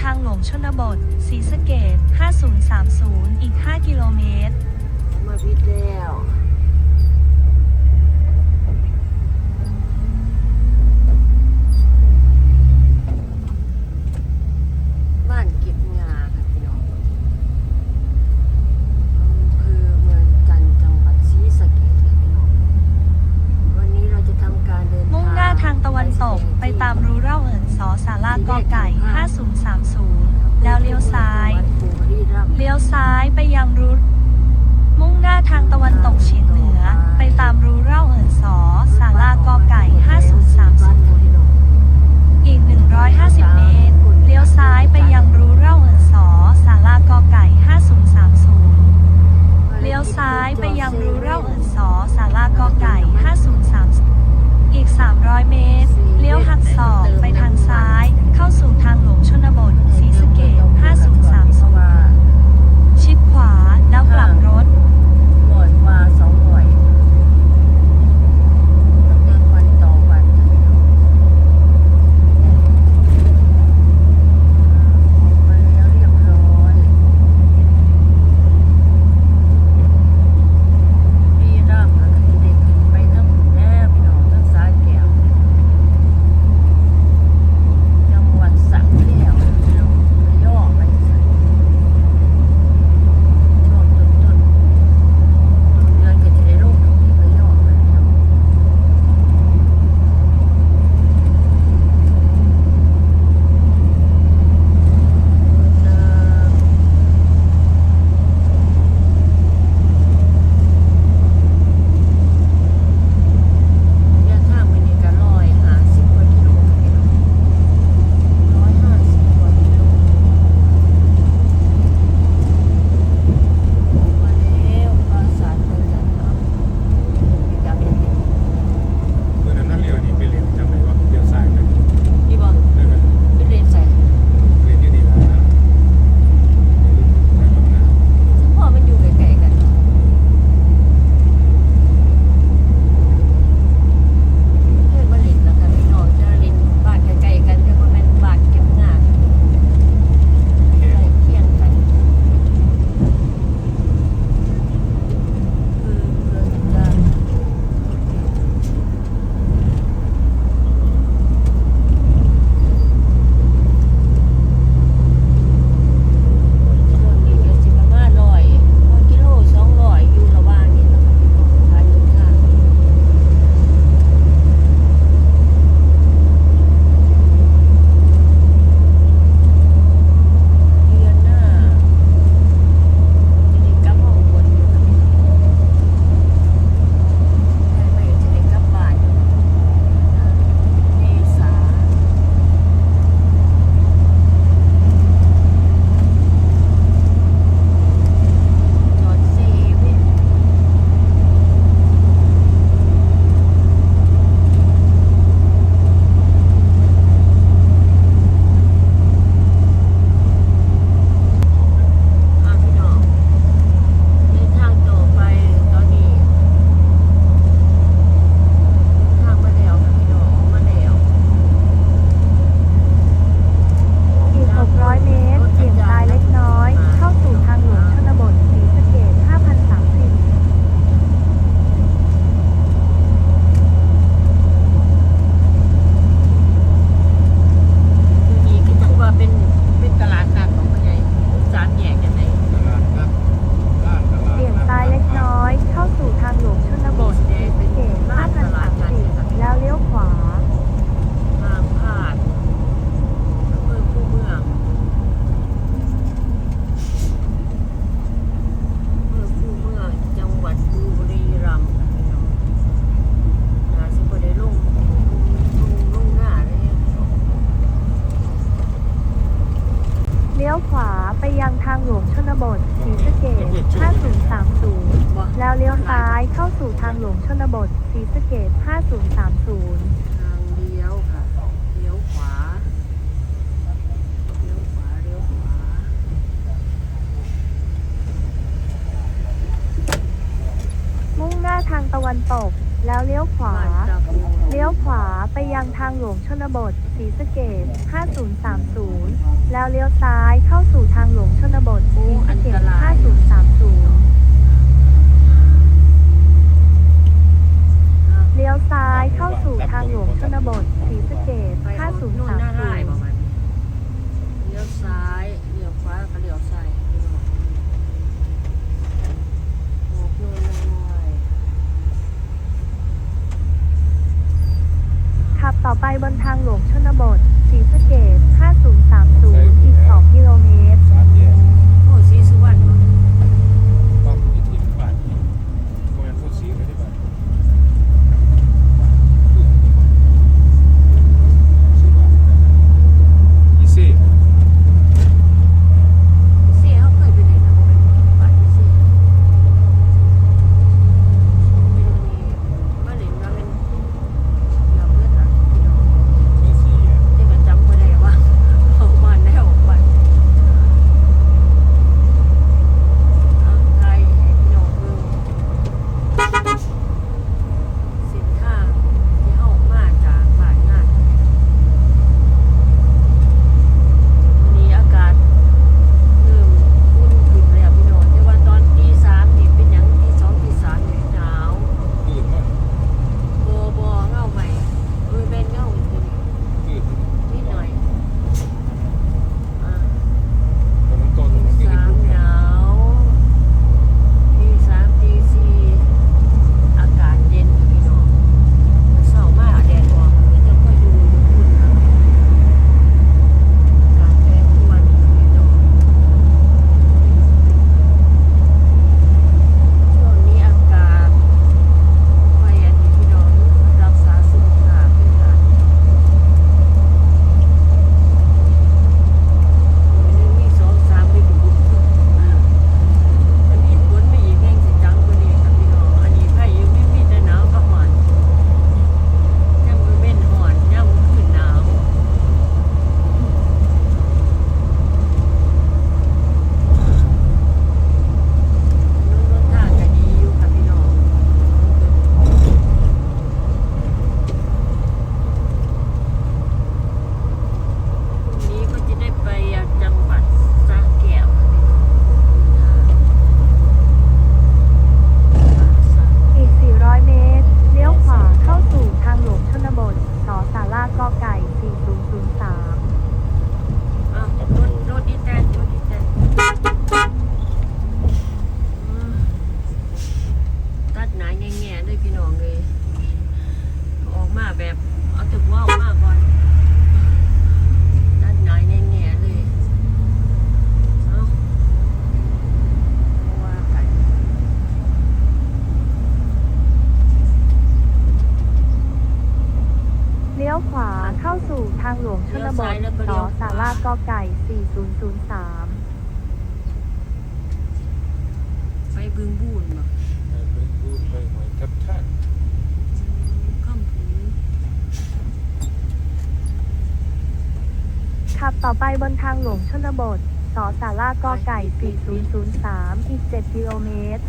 ทางหลวงชนบทศรีสะเกด5030 อีก 5 กิโลเมตร ลี้ยวขวาไปยังทางหลวงชนบทศรีสะเกษ5030 แล้วเลี้ยวซ้ายเข้าสู่ทางหลวงชนบทศรีสะเกษ5030 ทางเลี้ยวค่ะ เลี้ยวขวา เลี้ยวขวา เลี้ยวขวา มุ่งหน้าทางตะวันตก แล้วเลี้ยวขวา เลี้ยวขวาไปยังทางหลวงชนบทสีสเกต5030 แล้วเลี้ยวซ้ายเข้าสู่ทางหลวงชนบทศรีสะเกด5030 บนทางหลวงชนบทศรีสะเก พี่น้องเลย ออกมาแบบ เอาถึกว่าออกมาก่อนด้านไหนแง่ๆเลยเอาว่ากันเลี้ยวขวาเข้าสู่ทางหลวงชนบทสอสารากอไก่ 4003 ไปบึงบูนบ่ ต่อไปบนทางหลวงชนบท สอสารากอไก่ 4003 อีก 7 กิโลเมตร